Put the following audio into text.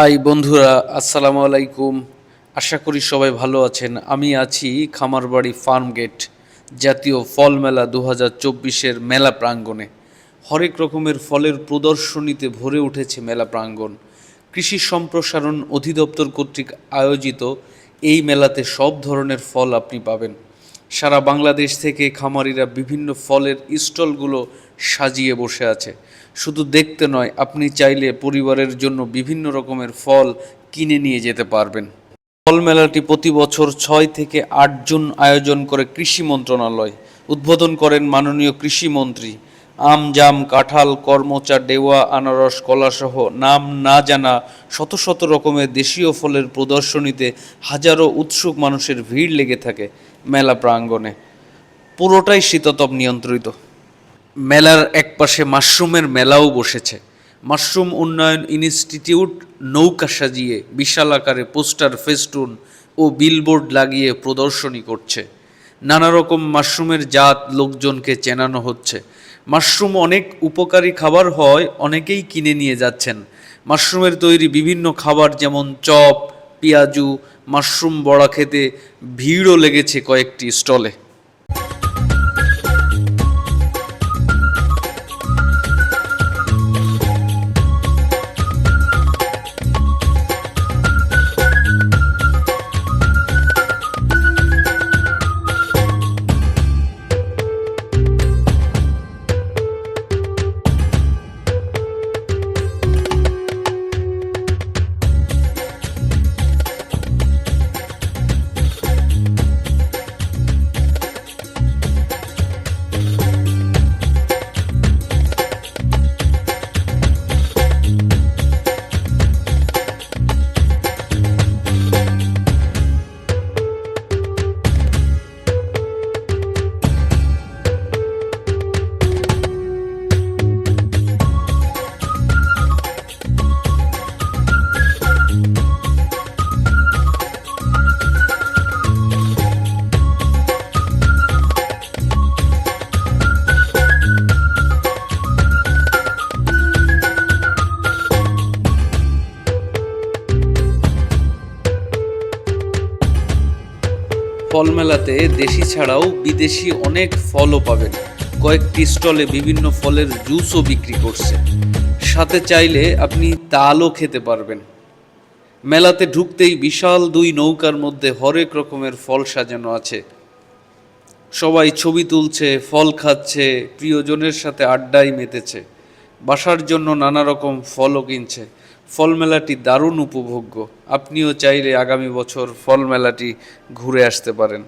High বন্ধুরা, আসসালামু আলাইকুম। আশা করি সবাই ভালো আছেন। আমি আছি খামারবাড়ি ফার্ম গেট, জাতীয় ফল মেলা দু হাজার চব্বিশের মেলা প্রাঙ্গণে। হরেক রকমের ফলের প্রদর্শনীতে ভরে উঠেছে মেলা প্রাঙ্গণ। কৃষি সম্প্রসারণ অধিদপ্তর কর্তৃক আয়োজিত এই মেলাতে সব ধরনের ফল আপনি পাবেন। সারা বাংলাদেশ থেকে খামারিরা বিভিন্ন ফলের স্টলগুলো সাজিয়ে বসে আছে। শুধু দেখতে নয়, আপনি চাইলে পরিবারের জন্য বিভিন্ন রকমের ফল কিনে নিয়ে যেতে পারবেন। ফল মেলাটি প্রতি বছর ছয় থেকে আট জুন আয়োজন করে কৃষি মন্ত্রণালয়। উদ্বোধন করেন মাননীয় কৃষিমন্ত্রী আম, জাম, কাঁঠাল, কর্মচা, ডেওয়া, আনারস, কলাসহ নাম না জানা শত শত রকমের দেশীয় ফলের প্রদর্শনীতে হাজারো উৎসুক মানুষের ভিড় লেগে থাকে মেলা প্রাঙ্গণে। পুরোটাই শীততাপ নিয়ন্ত্রিত। মেলার একপাশে মাশরুমের মেলাও বসেছে। মাশরুম উন্নয়ন ইনস্টিটিউট নৌকা সাজিয়ে বিশাল আকারে পোস্টার, ফেস্টুন ও বিলবোর্ড লাগিয়ে প্রদর্শনী করছে। নানা রকম মাশরুমের জাত লোকজনকে চেনানো হচ্ছে। মাশরুম অনেক উপকারী খাবার হয়, অনেকেই কিনে নিয়ে যাচ্ছেন। মাশরুমের তৈরি বিভিন্ন খাবার যেমন চপ, পেঁয়াজু, মাশরুম বড়া খেতে ভিড়ও লেগেছে কয়েকটি স্টলে। ফল মেলাতে দেশি ছাড়াও বিদেশি অনেক ফলও পাবেন। কয়েকটি স্টলে বিভিন্ন ফলের জুসও বিক্রি করছে। সাথে চাইলে আপনি তালও খেতে পারবেন। মেলাতে ঢুকতেই বিশাল দুই নৌকার মধ্যে হরেক রকমের ফল সাজানো আছে। সবাই ছবি তুলছে, ফল খাচ্ছে, প্রিয়জনের সাথে আড্ডায় মেতেছে। বাসার জন্য নানা রকম ফলও কিনছে। ফল মেলাটি দারুণ উপভোগ্য। আপনিও চাইলে আগামী বছর ফলমেলাটি ঘুরে আসতে পারেন।